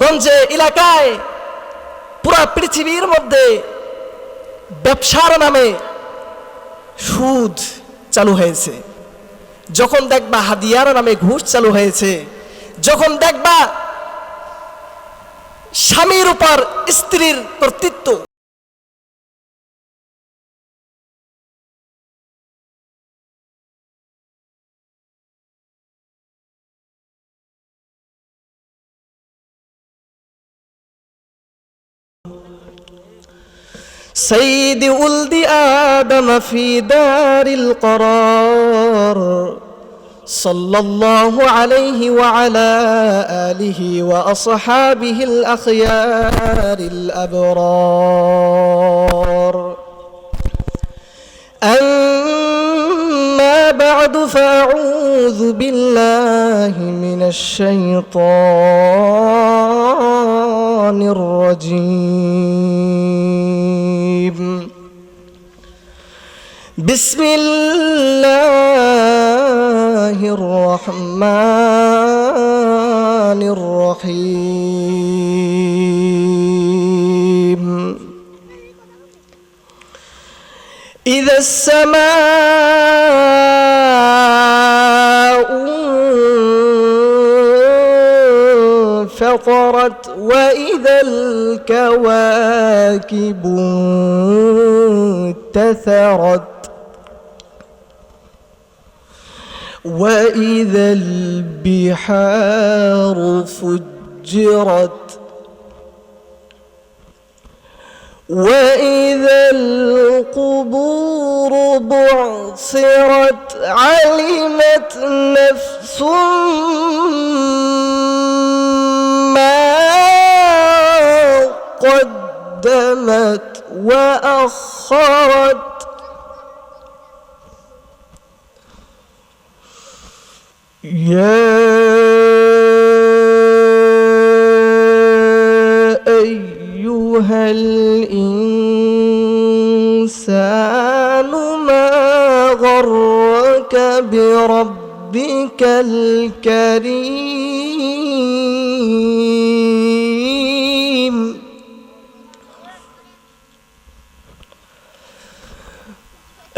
গঞ্জে এলাকায় পুরা পৃথিবীর মধ্যে ব্যবসার নামে সুদ চালু হয়েছে। যখন দেখবা হাদিয়ার নামে ঘুষ চালু হয়েছে, যখন দেখবা স্বামীর উপর স্ত্রীর কর্তৃত্ব سيد ولد آدم في دار القرار. صلى الله عليه وعلى آله وأصحابه الأخيار الأبرار. أما بعد فأعوذ بالله من الشيطان الرجيم. بسم الله الرحمن الرحيم. إذا السماء انفطرت وإذا الكواكب انتثرت وإذا البحار فجرت وإذا القبور بعثرت علمت نفس ما قدمت وأخرت يا أيها الإنسان ما غرك بربك الكريم؟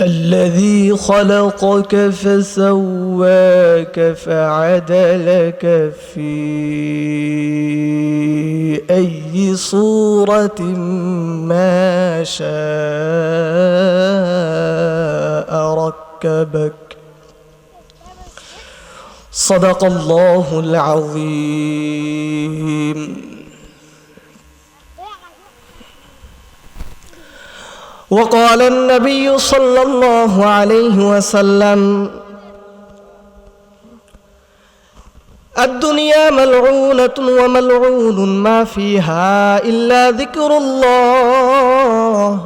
الذي خلقك فسواك فعدلك في أي صورة ما شاء ركبك. صدق الله العظيم. وقال النبي صلى الله عليه وسلم الدنيا ملعونة وملعون ما فيها إلا ذكر الله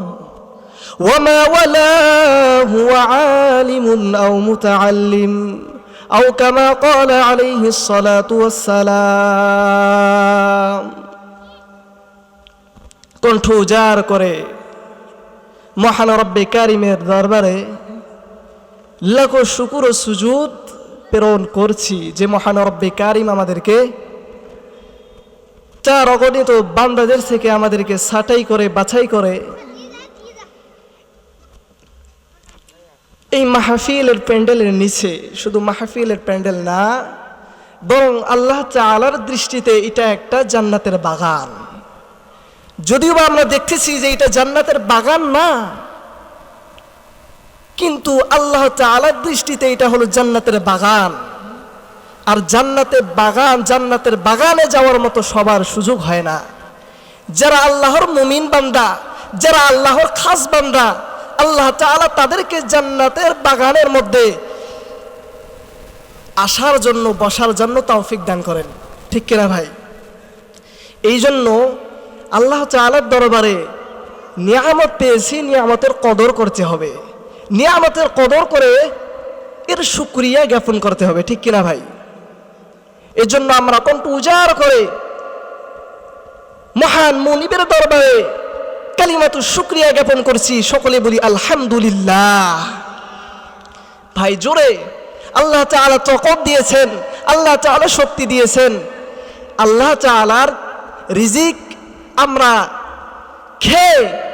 وما ولاه هو عالم أو متعلم أو كما قال عليه الصلاة والسلام কণ্ঠ উজাড় করে মহান রব্বে কারিমের দরবারে লাখো শুকুর ও সুজুদ প্রেরণ করছি যে মহান রব্বে কারিম আমাদেরকে চার অগণিত বান্দাদের থেকে আমাদেরকে ছাটাই করে, বাছাই করে। এই মাহফিলের প্যান্ডেলের নিচে, শুধু মাহফিলের প্যান্ডেল না, বরং আল্লাহ তাআলার দৃষ্টিতে এটা একটা জান্নাতের বাগান। যদিও বা আমরা দেখতেছি যে এটা জান্নাতের বাগান না কিন্তু আল্লাহ তাআলার দৃষ্টিতে এটা হলো জান্নাতের বাগান। আর জান্নাতে বাগান, জান্নাতের বাগানে যাওয়ার মতো সবার সুযোগ হয় না। যারা আল্লাহর মুমিন বান্দা, যারা আল্লাহর খাস বান্দা, আল্লাহ তাআলা তাদেরকে জান্নাতের বাগানের মধ্যে আসার জন্য, বসার জন্য তৌফিক দান করেন। ঠিক কিনা ভাই? এই জন্য আল্লাহ তাআলার দরবারে নিয়ামত পেয়েছি, নিয়ামতের কদর করতে হবে। নিয়ামতের কদর করে এর সুক্রিয়া জ্ঞাপন করতে হবে, ঠিক কিনা ভাই? এর জন্য আমরা কণ্ঠ উজাড় করে মহান মনিবের দরবারে কালিমাতু শুক্রিয়া জ্ঞাপন করছি, সকলে বলি আলহামদুলিল্লাহ। ভাই, জোরে, আল্লাহ তাআলা তকব দিয়েছেন, আল্লাহ তাআলা শক্তি দিয়েছেন, আল্লাহ তাআলার রিজিক আমরা খেয়ে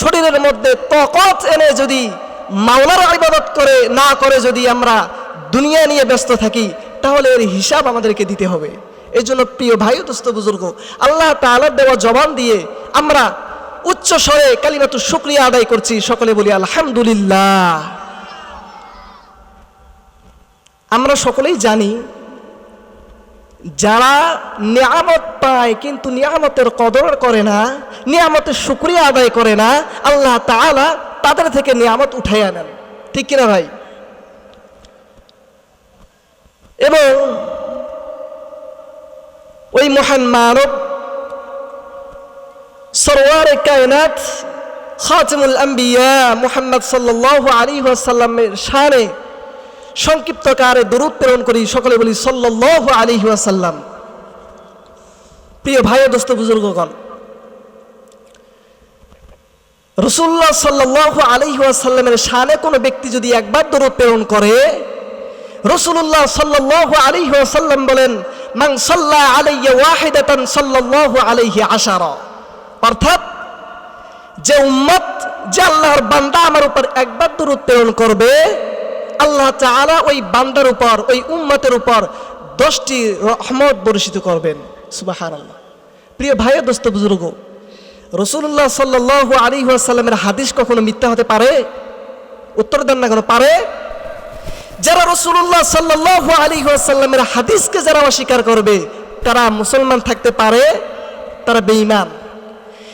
শরীরের মধ্যে তকত এনে যদি মাওলার ইবাদত করে, না করে যদি আমরা দুনিয়া নিয়ে ব্যস্ত থাকি, তাহলে এর হিসাব আমাদেরকে দিতে হবে। এই জন্য প্রিয় ভাই দোস্ত বুজুর্গ, আল্লাহ তাআলার দেওয়া জবান দিয়ে আমরা উচ্চ স্বরে কালিমাতু শুক্রিয়া আদায় করছি। সকলে বলি, আলহামদুলিল্লাহ। আমরা সকলেই জানি যারা নিয়ামত পায়, কিন্তু নিয়ামতের কদর করে না, নিয়ামতের শুক্রিয়া আদায় করে না, আল্লাহ তাআলা তাদের থেকে নিয়ামত উঠাইয়া আনেন। ঠিক কিনা ভাই? এবং ওই মহান মানব সরওয়ার কায়নাত খাতিমুল আম্বিয়া মুহাম্মদ সাল্লাল্লাহু আলী ওয়াসাল্লামের শানে সংক্ষিপ্ত কারে দরুদ প্রেরণ করি, সকলে বলি সাল্লাল্লাহু আলাইহি ওয়াসাল্লাম। প্রিয় ভাই দোস্ত বুজুর্গগণ, রসুল্লাহ সাল্লাল্লাহু আলাইহি ওয়াসাল্লামের শানে কোনো ব্যক্তি যদি একবার দরুদ প্রেরণ করে রসুল্লাহ সাল্লাল্লাহু আলাইহি ওয়াসাল্লাম বলেন, মান সাল্লা আলাইয়া ওয়াহিদাতান সাল্লাল্লাহু আলাইহি আশারা। অর্থাৎ, যে উম্মত, যে আল্লাহর বান্দা আমার উপর একবার দরুদ প্রেরণ করবে আল্লাহ তাআলা ওই বান্দার উপর, ওই উম্মতের উপর দশটি রহমত বর্ষিত করবেন। সুবহানাল্লাহ। প্রিয় ভাই দোস্ত বুজুর্গ রসুল্লাহ সাল্লাল্লাহু আলাইহি ওয়াসাল্লামের হাদিস কখনো মিথ্যা হতে পারে? উত্তর দেন না কেন, পারে? যারা রসুল্লাহ সাল্লাল্লাহু আলাইহি ওয়াসাল্লামের হাদিসকে যারা অস্বীকার করবে, তারা মুসলমান থাকতে পারে, তারা বেঈমান।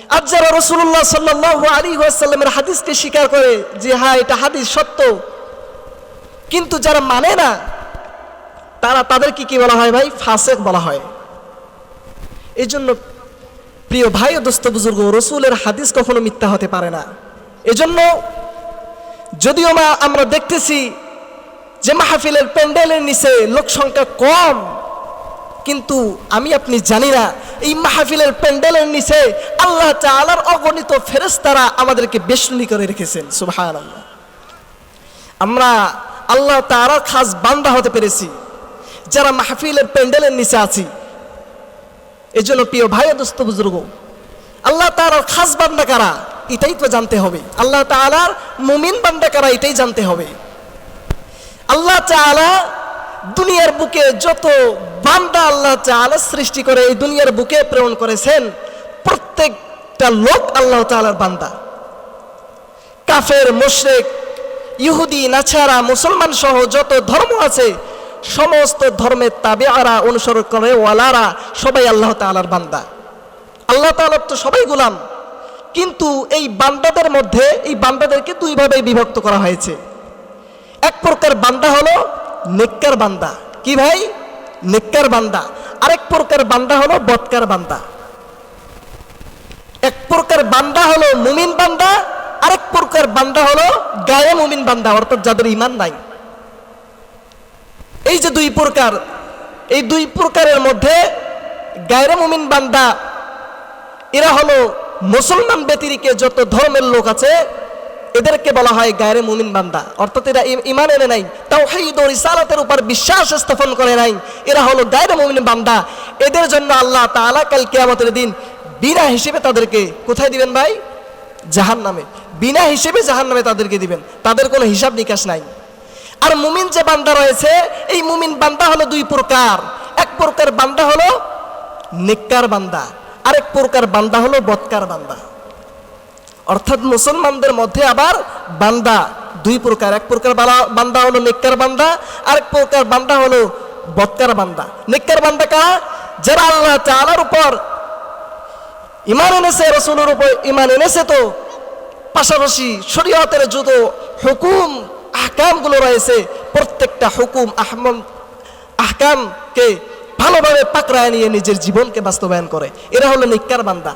আর যারা রসুল্লাহ সাল্লাল্লাহু আলাইহি ওয়াসাল্লামের হাদিসকে স্বীকার করে যে হ্যাঁ এটা হাদিস সত্য কিন্তু যারা মানে না, তারা তাদের কি কি বলা হয় ভাই? ফাসেক বলা হয়। এই জন্য প্রিয় ভাই ও দোস্ত বুজুর্গ, রসুলের হাদিস কখনো মিথ্যা হতে পারে না। এজন্য যদিও মা, আমরা দেখতেছি যে মাহফিলের প্যান্ডেলের নিচে লোক সংখ্যা কম, কিন্তু আমি আপনি জানি না, এই মাহফিলের প্যান্ডেলের নিচে আল্লাহ তাআলার অগণিত ফেরেশতারা আমাদেরকে বেষ্টনী করে রেখেছেন। সুবহানাল্লাহ। আমরা আল্লাহ তাআলার খাস বান্দা হতে পেরেছি। যারা মাহফিলের প্যান্ডেলের নিচে আছি। এই জন্য প্রিয় ভাই দোস্ত বুজুর্গ, আল্লাহ তাআলার খাস বান্দা কারা? এটাই তো জানতে হবে। আল্লাহ তাআলার মুমিন বান্দা কারা? এটাই জানতে হবে। আল্লাহ তাআলা দুনিয়ার বুকে যত বান্দা আল্লাহ তাআলা সৃষ্টি করে, এই দুনিয়ার বুকে প্রেরণ করেছেন, প্রত্যেকটা লোক আল্লাহ তাআলার বান্দা। কাফের, মুশরিক ইহুদি নাছারা মুসলমান সহ যত ধর্ম আছে, সমস্ত ধর্মের তাবে আরা অনুসরণ করে ওয়ালারা, সবাই আল্লাহ তাআলার বান্দা। আল্লাহ তাআলার তো সবাই গুলাম। কিন্তু এই বান্দাদের মধ্যে, এই বান্দাদেরকে দুইভাবে বিভক্ত করা হয়েছে। এক প্রকার বান্দা হলো নেককার বান্দা। কি ভাই? নেককার বান্দা। আরেক প্রকার বান্দা হলো বৎকার বান্দা। এক প্রকার বান্দা হলো মুমিন বান্দা আরেক প্রকার বান্দা হলো গায়ে মুমিন বান্দা, অর্থাৎ যাদের ইমান নাই। এই যে দুই প্রকার, এই দুই প্রকারের মধ্যে গায়রে মুমিন বান্দা, এরা হলো মুসলমান ব্যতিরিকে যত ধর্মের লোক আছে, এদেরকে বলা হয় গায়রে মুমিন বান্দা। অর্থাৎ এরা ইমান এনে নাই তাও ও রিসালাতের উপর বিশ্বাস স্থাপন করে নাই। এরা হলো গায়রে মুমিন বান্দা। এদের জন্য আল্লাহ তাআলা কাল কিয়ামতের দিন বিনা হিসেবে তাদেরকে কোথায় দিবেন ভাই? জাহান নামে বিনা হিসেবে জাহান নামে তাদেরকে দিবেন। তাদের কোনো হিসাব নিকাশ নাই। আর মুমিন যে বান্দা রয়েছে, এই মুমিন বান্দা হলো দুই প্রকার। এক প্রকার বান্দা হলো নিক্কার বান্দা, আরেক প্রকার বান্দা হলো বৎকার বান্দা। অর্থাৎ মুসলমানদের মধ্যে আবার বান্দা দুই প্রকার। এক প্রকার বান্দা হলো নেককার বান্দা, আরেক প্রকার বান্দা হলো বৎকার বান্দা। নেককার বান্দা কারা? যারা আল্লাহ তাআলার উপর ইমান এনেছে, রসুলের উপর ইমান এনেছে তো পাশাপাশি শরীয়তের যত হুকুম, আহকামগুলো রয়েছে, প্রত্যেকটা হুকুম, আহমম, আহকামকে ভালোভাবে পাকড়ায় নিয়ে নিজের জীবনকে বাস্তবায়ন করে। এরা হলো নিকার বান্দা।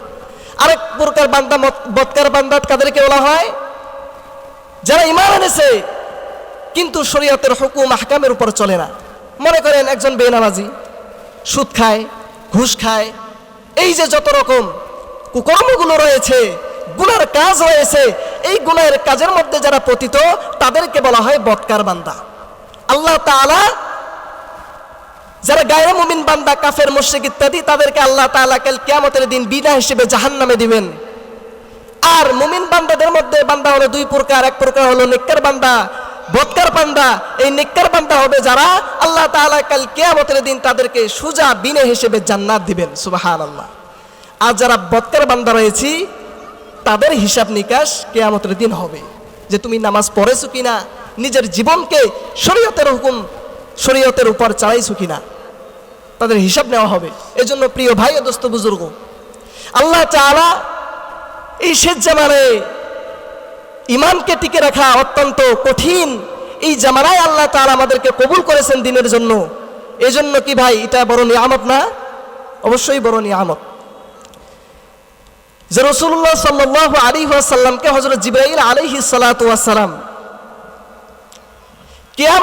আরেক প্রকার বান্দা বৎকার বান্দা কাদেরকে বলা হয়? যারা ইমান এনেছে, কিন্তু শরীয়তের হুকুম, আহকামের উপর চলে না। মনে করেন একজন বেনামাজি, সুদ খায়, ঘুষ খায়, এই যে যত রকম কুকর্মগুলো রয়েছে গুনার কাজ রয়েছে, এই গুণের কাজের মধ্যে যারা পতিত, তাদেরকে বলা হয় বৎকার বান্দা। আল্লাহ তাআলা যারা গায়ে মুমিন বান্দা, কাফের, মুশরিক ইত্যাদি, তাদেরকে আল্লাহ তাআলা কাল কিয়ামতের দিন বিনা হিসেবে জাহান নামে দিবেন। আর মুমিন বান্দাদের মধ্যে বান্দা হলো দুই প্রকার, এক প্রকার হলো নিক্কার বান্দা, বৎকার বান্দা। এই নিক্কার বান্দা হবে যারা আল্লাহ তাআলা কাল কিয়ামতের দিন তাদেরকে সুজা বিনে হিসেবে জান্নাত দিবেন, সুবহানাল্লাহ। আর যারা বৎকার বান্দা রয়েছি তাদের হিসাব নিকাশ কেয়ামতের দিন হবে। যে তুমি নামাজ পড়েছো কিনা, নিজের জীবনকে শরীয়তের হুকুম, শরীয়তের উপর চালাইছো কিনা, তাদের হিসাব নেওয়া হবে। এজন্য প্রিয় ভাই ও দোস্ত বুজুর্গ, আল্লাহ তাআলা এই শেষ জামানে ইমানকে টিকে রাখা অত্যন্ত কঠিন এই জামানায় আল্লাহ তাআলা আমাদেরকে কবুল করেছেন দিনের জন্য। এজন্য কি ভাই, এটা বড় নিয়ামত না? অবশ্যই বড় নিয়ামত। যে রসুল্লাহ সাল্লাহ আলী সাল্লামকে হজরত জিব্রাইল আলিহি সালাম কেয়াম,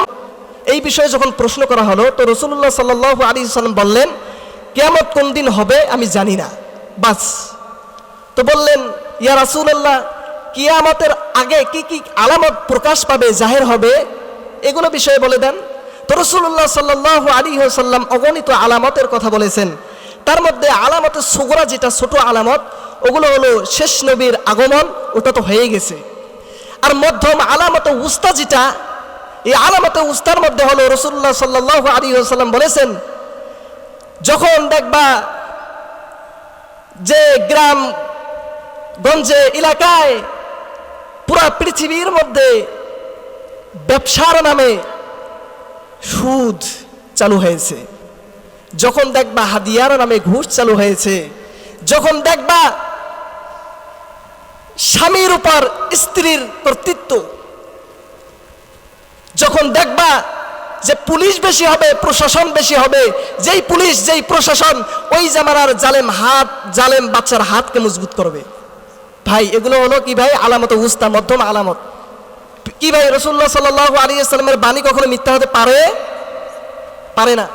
এই বিষয়ে যখন প্রশ্ন করা হলো, তো রসুল্লাহ সাল্লাহ আলী সাল্লাম বললেন, কেয়ামত কোন দিন হবে আমি জানি না। বাস। তো বললেন, ইয়া রাসুল্লাহ কিয়ামতের আগে কি কি আলামত প্রকাশ পাবে, জাহের হবে? এগুলো বিষয়ে বলে দেন। তো রসুল্লাহ সাল্লাহ আলী সাল্লাম অগণিত আলামতের কথা বলেছেন। তার মধ্যে আলামতের সুগরা যেটা, ছোট আলামত ওগুলো হলো শেষ নবীর আগমন, ওটা তো হয়ে গেছে। আর মধ্যম আলামত উস্তা যেটা, এই আলামত উস্তার মধ্যে হলো রসুল্লাহ সাল্লাহ আলী সাল্লাম বলেছেন, যখন দেখবা যে গ্রাম গঞ্জে এলাকায় পুরা পৃথিবীর মধ্যে ব্যবসার নামে সুদ চালু হয়েছে, যখন দেখবা হাদিয়ার নামে ঘুষ চালু হয়েছে, যখন দেখবা স্বামীর উপর স্ত্রীর কর্তৃত্ব। যখন দেখবা যে পুলিশ বেশি হবে, প্রশাসন বেশি হবে, যেই পুলিশ, যেই প্রশাসন, ওই জামানার জালেম হাত, জালেম বাচ্চার হাতকে মজবুত করবে। ভাই, এগুলো হলো কি ভাই? আলামত উস্তা মধ্যম আলামত। কি ভাই? রসুল্লাহ সাল্লাহ আলী আসসালামের বাণী কখনো মিথ্যা হতে পারে? পারে না।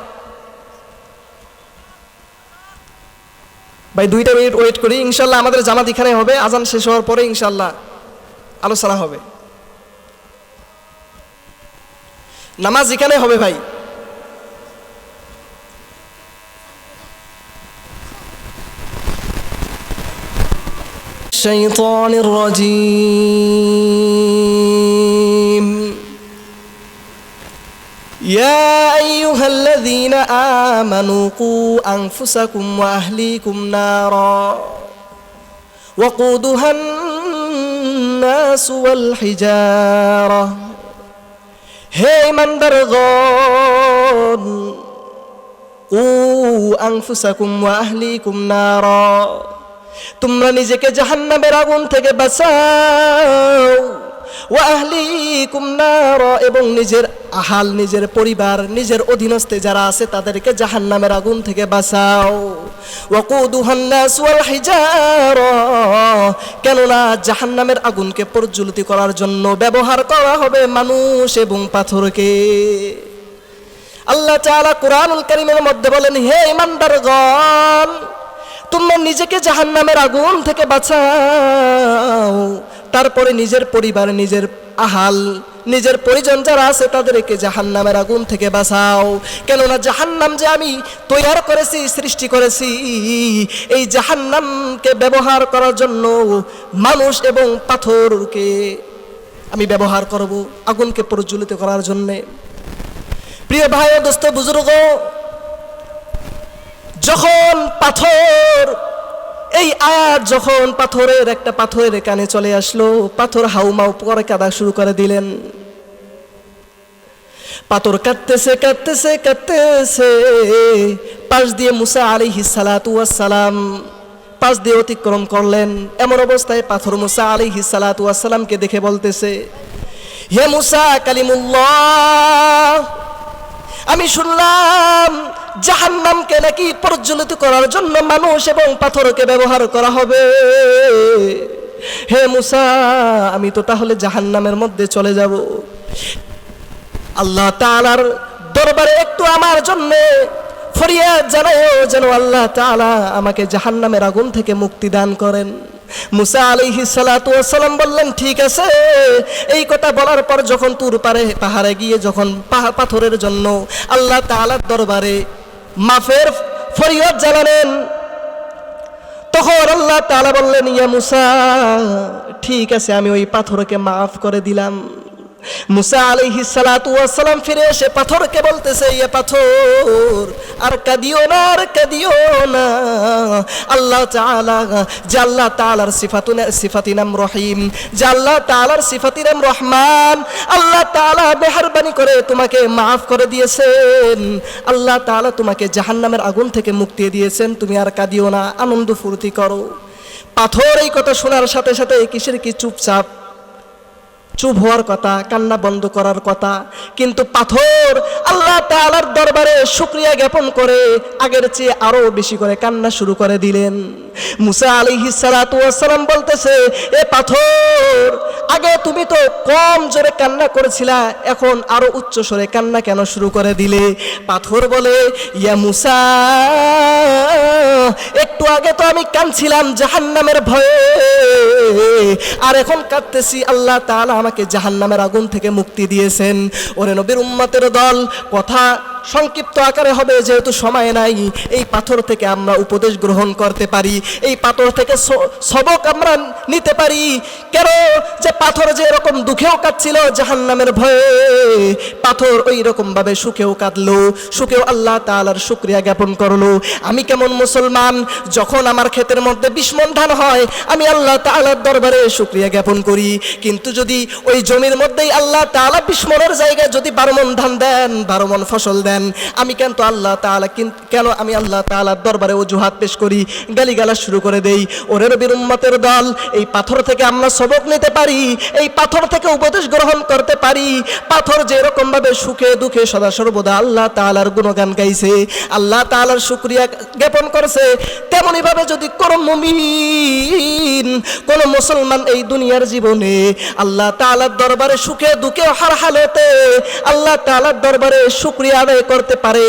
ভাই দুইটা মিনিট ওয়েট করি ইনশাল্লাহ আমাদের জামাত এখানে হবে আজান শেষ হওয়ার পরে ইনশাল্লাহ আলোচনা হবে নামাজ এখানে হবে ভাই الشيطان الرجيم يا أيها الذين آمنوا قوا أنفسكم وأهليكم نارا وقودها الناس والحجارة هي من درغون قوا أنفسكم وأهليكم نارا তোমরা নিজেকে জাহান্নামের আগুন থেকে বাঁচাও ওয়া নার, এবং নিজের আহাল, নিজের পরিবার, নিজের অধীনস্থে যারা আছে তাদেরকে জাহান্নামের আগুন থেকে বাঁচাও। কেননা জাহান্নামের আগুনকে প্রজ্বলিত করার জন্য ব্যবহার করা হবে মানুষ এবং পাথরকে। আল্লাহ তাআলা কোরআনুল কারীমের মধ্যে বলেন, হে ইমানদারগণ তোমরা নিজেকে জাহান্নামের আগুন থেকে বাঁচাও। তারপরে নিজের পরিবার, নিজের আহাল, নিজের পরিজন যারা আছে তাদেরকে জাহান্নামের আগুন থেকে বাঁচাও। কেননা জাহান্নাম যে আমি তৈয়ার করেছি, সৃষ্টি করেছি, এই জাহান্নামকে ব্যবহার করার জন্য মানুষ এবং পাথরকে আমি ব্যবহার করব আগুনকে প্রজ্বলিত করার জন্যে। প্রিয় ভাই দোস্ত, বুজুর্গ যখন পাথর, এই আয়াত যখন পাথরের একটা পাথরের কানে চলে আসলো, পাথর হাউমাউ করে কাদা শুরু করে দিলেন। পাথর কাটতেছে কাটতেছে কাটতেছে পাশ দিয়ে মুসা আলী সালাম পাশ দিয়ে অতিক্রম করলেন। এমন অবস্থায় পাথর মুসা আলী সালামকে দেখে বলতেছে, হে মুসা কালিমুল্লাহ আমি শুনলাম জাহান্নামকে নাকি প্রজ্বলিত করার জন্য মানুষ এবং পাথরকে ব্যবহার করা হবে। হে মুসা, আমি তো তাহলে জাহান্নামের মধ্যে চলে যাব। আল্লাহ তাআলার দরবারে একটু আমার জন্য ফরিয়াদ জানাও যেন আল্লাহ তাআলা আমাকে জাহান্নামের আগুন থেকে মুক্তি দান করেন। মুসা আলহি সালাতাম বললেন, ঠিক আছে। এই কথা বলার পর যখন তুর পারে, পাহাড়ে গিয়ে যখন পাথরের জন্য আল্লাহ তালার দরবারে মাফের ফরিয়াদ জানালেন, তখন আল্লাহ তালা বললেন, ইয়া মুসা, ঠিক আছে, আমি ওই পাথরকে মাফ করে দিলাম। মুসা আলাইহি সালাতু ওয়াসসালাম ফিরে এসে পাথরকে বলতেছে ইয়ে পাথর, আর কাদিও না, আর কাদিও না। আল্লাহ তাআলা, যে আল্লাহ তাআলার সিফাতুন সিফাতি নাম রহিম, যে আল্লাহ তাআলার সিফাতি নাম রহমান। আল্লাহ তাআলা মেহেরবানি করে তোমাকে মাফ করে দিয়েছেন। আল্লাহ তাআলা তোমাকে জাহান্নামের আগুন থেকে মুক্তি দিয়েছেন। তুমি আর কাঁদিও না, আনন্দ ফুর্তি করো। পাথর এই কথা শোনার সাথে সাথে কিসের কি চুপচাপ চুপ হওয়ার কথা, কান্না বন্ধ করার কথা। কিন্তু পাথর আল্লাহ তাআলার দরবারে শুক্রিয়া জ্ঞাপন করে, আগের চেয়ে আরও বেশি করে কান্না শুরু করে দিলেন। মুসা আলাইহিস সালাতু ওয়াসসালাম বলতেছে, এ পাথর, আগে তুমি তো কম জোরে কান্না করেছিলা, এখন আরও উচ্চ স্বরে কান্না কেন শুরু করে দিলে? পাথর বলে, ইয়া মুসা, একটু আগে তো আমি কাঁদছিলাম জাহান্নামের ভয়ে, আর এখন কাঁদতেছি আল্লাহ তাআলা আমাকে জাহান্নামের আগুন থেকে মুক্তি দিয়েছেন। ওরে নবীর উম্মাতের দল কথা সংক্ষিপ্ত আকারে হবে, যেহেতু সময় নাই। এই পাথর থেকে আমরা উপদেশ গ্রহণ করতে পারি। এই পাথর থেকে সবক আমরা নিতে পারি। কেন? যে পাথর যে এরকম দুঃখেও কাঁদছিল জাহান্নামের ভয়ে, পাথর ওই রকম ভাবে সুখেও কাঁদলো। সুখেও আল্লাহ তাআলার শুক্রিয়া জ্ঞাপন করল। আমি কেমন মুসলমান? যখন আমার ক্ষেতের মধ্যে বিস্মন ধান হয়, আমি আল্লাহ তাআলার দরবারে শুক্রিয়া জ্ঞাপন করি। কিন্তু যদি ওই জমির মধ্যেই আল্লাহ তাআলা বিস্মনের জায়গায় যদি বারো মন ধান দেন, বারো মন ফসল দেন আমি কেন তো আল্লাহ তাআলা কিন- আমি আল্লাহ তাআলার দরবারে অজুহাত পেশ করি? গালিগালা শুরু করে দেই। ওরে রবির উম্মতের দল, এই পাথর থেকে আমরা সবক নিতে পারি, এই পাথর থেকে উপদেশ গ্রহণ করতে পারি। পাথর যে এরকম ভাবে সুখে দুঃখে সদা সর্বদা আল্লাহ তাআলার গুণগান গাইছে, আল্লাহ তাআলার শুকরিয়া জ্ঞাপন করছে। তেমনি ভাবে যদি কোন কোন মুসলমান এই দুনিয়ার জীবনে আল্লাহ তাআলার দরবারে সুখে দুঃখে হার হালতে আল্লাহ তাআলার দরবারে শুকরিয়া আদায় করতে পারে।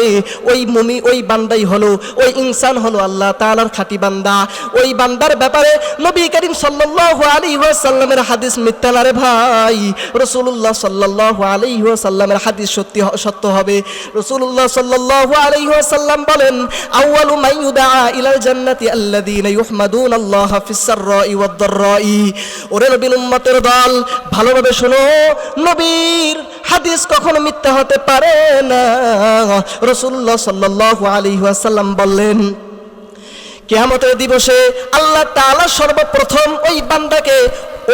ওই মুমি, ওই বান্দাই হলো, ওই ইনসান হলো আল্লাহ তাআলার খাঁটি বান্দা। ওই বান্দার ব্যাপারে নবী করিম সাল্লাল্লাহু আলাইহি ওয়াসাল্লামের হাদিস মিথ্যা রে ভাই। রাসূলুল্লাহ সাল্লাল্লাহু আলাইহি ওয়াসাল্লামের হাদিস সত্যি সত্য হবে। রাসূলুল্লাহ সাল্লাল্লাহু আলাইহি ওয়াসাল্লাম বলেন, আউয়ালু ইউদআ ইলাল জান্নাতি আল্লাযীনা ইউহমাদুনা আল্লাহ ফিস সাররাই ওয়াদ দাররাই। ওরে নবীর উম্মতের দল, ভালোভাবে শোনো, নবীর হাদিস কখনো মিথ্যা হতে পারে না। রাসূলুল্লাহ সাল্লাল্লাহু আলাইহি ওয়াসাল্লাম বললেন, কেয়ামতের দিবসে আল্লাহ তাআলা সর্বপ্রথম ওই বান্দাকে,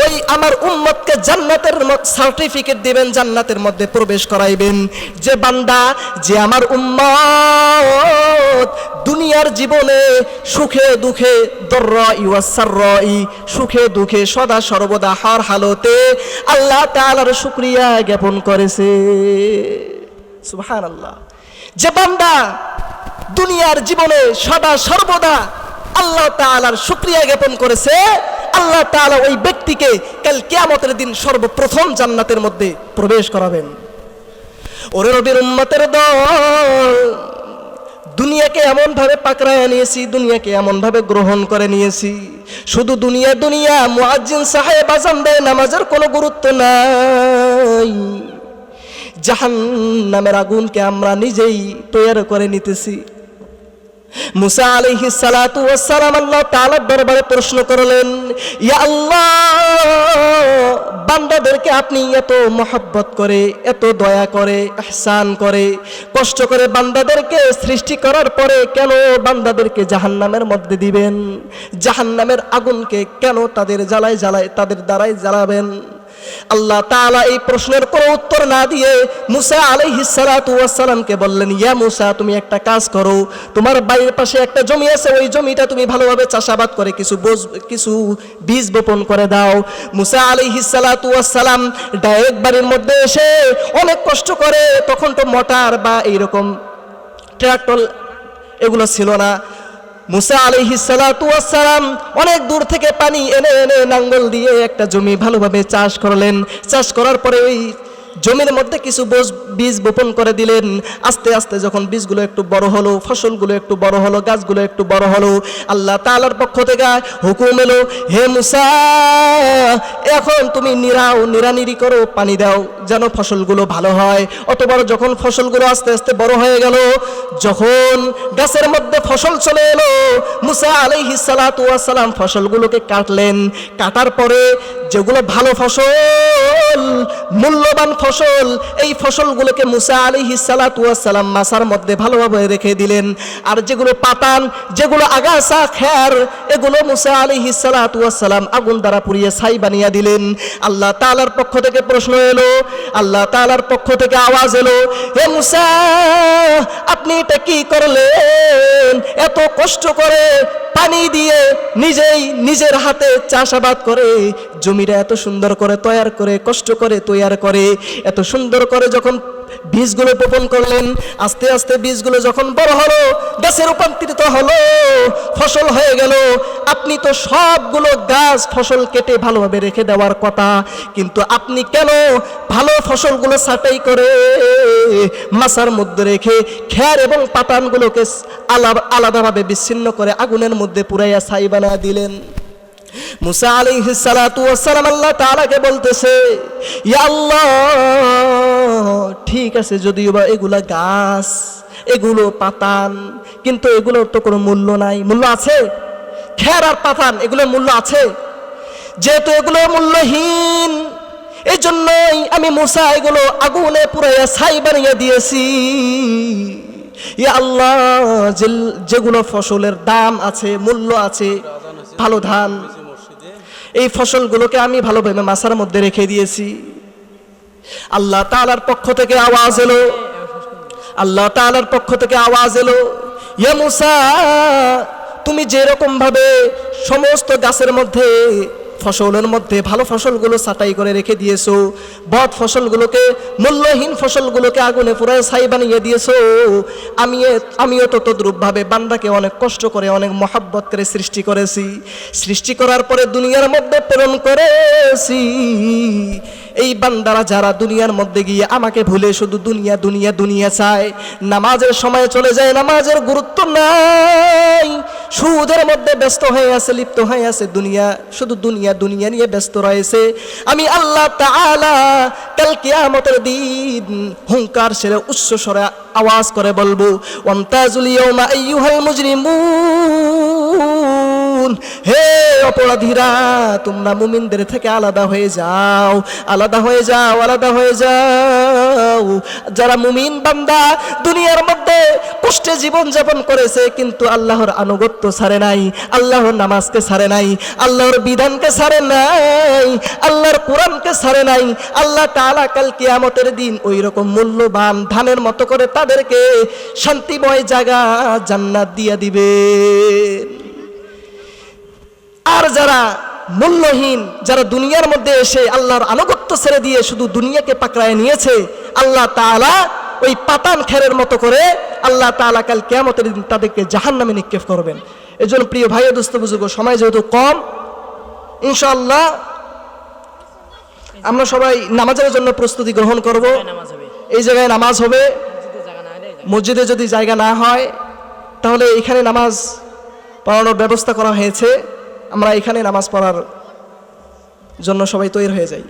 ওই আমার উম্মতকে জান্নাতের সার্টিফিকেট দিবেন, জান্নাতের মধ্যে প্রবেশ করাইবেন। যে বান্দা, যে আমার উম্মত, দুনিয়ার জীবনে সুখে দুঃখে দর্রাই ওয়াসাররাই সুখে দুঃখে সদা সর্বদা হার হালতে আল্লাহ তাআলার শুকরিয়া জ্ঞাপন করেছে। সুবহানাল্লাহ। যে বান্দা দুনিয়ার জীবনে সদা সর্বদা আল্লাহ তাআলার শুক্রিয়া জ্ঞাপন করেছে, আল্লাহ তাআলা ওই ব্যক্তিকে কাল কিয়ামতের দিন সর্বপ্রথম জান্নাতের মধ্যে প্রবেশ করাবেন। ওরে রবির উম্মতের দল, দুনিয়াকে এমন ভাবে পাকড়ায় নিয়েছি, দুনিয়াকে এমন ভাবে গ্রহণ করে নিয়েছি। শুধু দুনিয়া দুনিয়া মুয়াজ্জিন সাহেব আজান দেয়, নামাজের কোনো গুরুত্ব নাই। জাহান নামের আগুনকে আমরা নিজেই তৈরি করে নিতেছি। মুসা আলাইহি সালাতু আল্লাহ দরবারে প্রশ্ন করলেন আল্লাহ, বান্দাদেরকে আপনি এত মহব্বত করে, এত দয়া করে, ইহসান করে, কষ্ট করে বান্দাদেরকে সৃষ্টি করার পরে কেন বান্দাদেরকে জাহান্নামের মধ্যে দিবেন? জাহান্নামের আগুনকে কেন তাদের জ্বালায় জ্বালায়, তাদের দ্বারাই জ্বালাবেন? আল্লাহ তাআলা এই প্রশ্নের কোনো উত্তর না দিয়ে মুসা আলাইহিস সালাতু ওয়াসসালামকে বললেন, ইয়া মুসা, তুমি একটা কাজ করো। তোমার বাড়ির পাশে একটা জমি আছে, ওই জমিটা তুমি ভালোভাবে চাষাবাদ করে কিছু বোঝ কিছু বীজ বপন করে দাও। মুসা আলাইহিস সালাতু ওয়াসসালাম ডাইরেক্ট বাড়ির মধ্যে এসে অনেক কষ্ট করে, তখন তো মোটার বা এইরকম ট্রাক্টর এগুলো ছিল না। মুসা আলহি সালাম অনেক দূর থেকে পানি এনে এনে নাঙ্গল দিয়ে একটা জমি ভালোভাবে চাষ করলেন। চাষ করার পরে ওই জমির মধ্যে কিছু বোজ- বপন করে দিলেন। আস্তে আস্তে যখন বীজগুলো একটু বড় হলো, ফসলগুলো একটু বড় হলো, গাছগুলো একটু বড় হলো, আল্লাহ তাআলার পক্ষ থেকে হুকুম এলো, হে মুসা, এখন তুমি নিরাও, নিরানিরি করো, পানি দাও, যেন ফসলগুলো ভালো হয়। অতবার যখন ফসলগুলো আস্তে আস্তে বড় হয়ে গেল, যখন গাছের মধ্যে ফসল চলে এলো, মুসা ওয়াস সালাম ফসলগুলোকে কাটলেন। কাটার পরে যেগুলো ভালো ফসল, মূল্যবান ফসল এই ফসলগুলোকে মুসা ওয়াস সালাম মাসার মধ্যে ভালোভাবে রেখে দিলেন। আর যেগুলো পাতান, যেগুলো আগাছা খ্যার এগুলো মুসা ওয়াস সালাম আগুন দ্বারা পুড়িয়ে ছাই বানিয়ে দিলেন। আল্লাহ তাআলার পক্ষ থেকে প্রশ্ন এলো, আল্লাহ তাআলার পক্ষ থেকে আওয়াজ এলো, হে মুসা, আপনি এটা কি করলেন? এত কষ্ট করে পানি দিয়ে নিজেই নিজের হাতে চাষাবাদ করে, জমিটা এত সুন্দর করে তৈয়ার করে, কষ্ট করে তৈয়ার করে এত সুন্দর করে যখন বীজগুলো বপন করলেন, আস্তে আস্তে বীজগুলো যখন বড় হলো, গাছে রূপান্তরিত হলো, ফসল হয়ে গেল। আপনি তো সবগুলো গাছ ফসল কেটে ভালোভাবে রেখে দেওয়ার কথা, কিন্তু আপনি কেন ভালো ফসলগুলো ছাঁটাই করে মাসার মধ্যে রেখে খ্যার এবং পাতানগুলোকে আলাদা আলাদাভাবে বিচ্ছিন্ন করে আগুনের মধ্যে পুরাইয়া ছাই বানা দিলেন? মুসা ওয়াস সালাম আল্লাহ তাআলাকে বলতেছে ঠিক আছে যদিও বা এগুলা গাছ, এগুলো পাতান, কিন্তু এগুলোর তো কোনো মূল্য নাই। মূল্য আছে? খের আর পাতান, এগুলোর মূল্য আছে? যেহেতু এগুলো মূল্যহীন এই জন্যই আমি মুসা এগুলো আগুনে পুরাইয়া ছাই বানিয়ে দিয়েছি। ইয়া আল্লাহ যেগুলো ফসলের দাম আছে, মূল্য আছে, ভালো ধান এই ফসলগুলোকে আমি ভালোভাবে মাসার মধ্যে রেখে দিয়েছি। আল্লাহ তালার পক্ষ থেকে আওয়াজ এলো। আল্লাহ তালার পক্ষ থেকে আওয়াজ এলো। ইয়া মুসা, তুমি যেরকম ভাবে সমস্ত গাছের মধ্যে ফসলের মধ্যে ভালো ফসলগুলো ছাটাই করে রেখে দিয়েছ। বদ ফসলগুলোকে, মূল্যহীন ফসলগুলোকে আগুনে পুরায় ছাই বানিয়ে দিয়েছ। আমি আমিও তো তদ্রূপভাবে বান্দাকে অনেক কষ্ট করে, অনেক মহাব্বত করে সৃষ্টি করেছি। সৃষ্টি করার পরে দুনিয়ার মধ্যে প্রেরণ করেছি। এই বান্দারা যারা দুনিয়ার মধ্যে গিয়ে আমাকে ভুলে শুধু দুনিয়া দুনিয়া দুনিয়া চায়, নামাজের সময় চলে যায়, নামাজের গুরুত্ব নাই। সুদের মধ্যে ব্যস্ত হয়ে আছে, লিপ্ত হয়ে আছে দুনিয়া, শুধু দুনিয়া দুনিয়া নিয়ে ব্যস্ত রয়েছে। আমি আল্লাহ তাআলা কাল দিন হুঙ্কার সেরে, উচ্চ স্বরে আওয়াজ করে বলব ওয়ামতাজুল ইয়াউমা আইয়ুহাল মুজরিমুন। হে অপরাধীরা, তোমরা মুমিনদের থেকে আলাদা হয়ে যাও, আলাদা হয়ে যাও, আলাদা হয়ে যাও। যারা মুমিন বান্দা, দুনিয়ার মধ্যে কষ্টে জীবন যাপন করেছে, কিন্তু আল্লাহর আনুগত্য ছাড়ে নাই, আল্লাহর নামাজকে ছাড়ে নাই, আল্লাহর বিধানকে ছাড়ে নাই, আল্লাহর কোরআনকে ছাড়ে নাই, আল্লাহ তাআলা কাল কিয়ামতের দিন ওই রকম মূল্যবান ধানের মতো করে তাদেরকে শান্তিময় জায়গা জান্নাত দিয়া দিবে আর যারা মূল্যহীন যারা দুনিয়ার মধ্যে এসে আল্লাহর আনুগত্য ছেড়ে দিয়ে শুধু দুনিয়াকে পাকড়ায় নিয়েছে আল্লাহ তাআলা ওই পাতান খেরের মতো করে আল্লাহ তাআলা কাল কেয়ামতের দিন তাদেরকে জাহান নামে নিক্ষেপ করবেন। এই জন্য প্রিয় ভাই দোস্ত বুজুর্গ সময় যেহেতু কম ইনশাআল্লাহ আমরা সবাই নামাজের জন্য প্রস্তুতি গ্রহণ করব। এই জায়গায় নামাজ হবে। মসজিদে যদি জায়গা না হয় তাহলে এখানে নামাজ পড়ানোর ব্যবস্থা করা হয়েছে। আমরা এখানে নামাজ পড়ার জন্য সবাই তৈরি হয়ে যাই।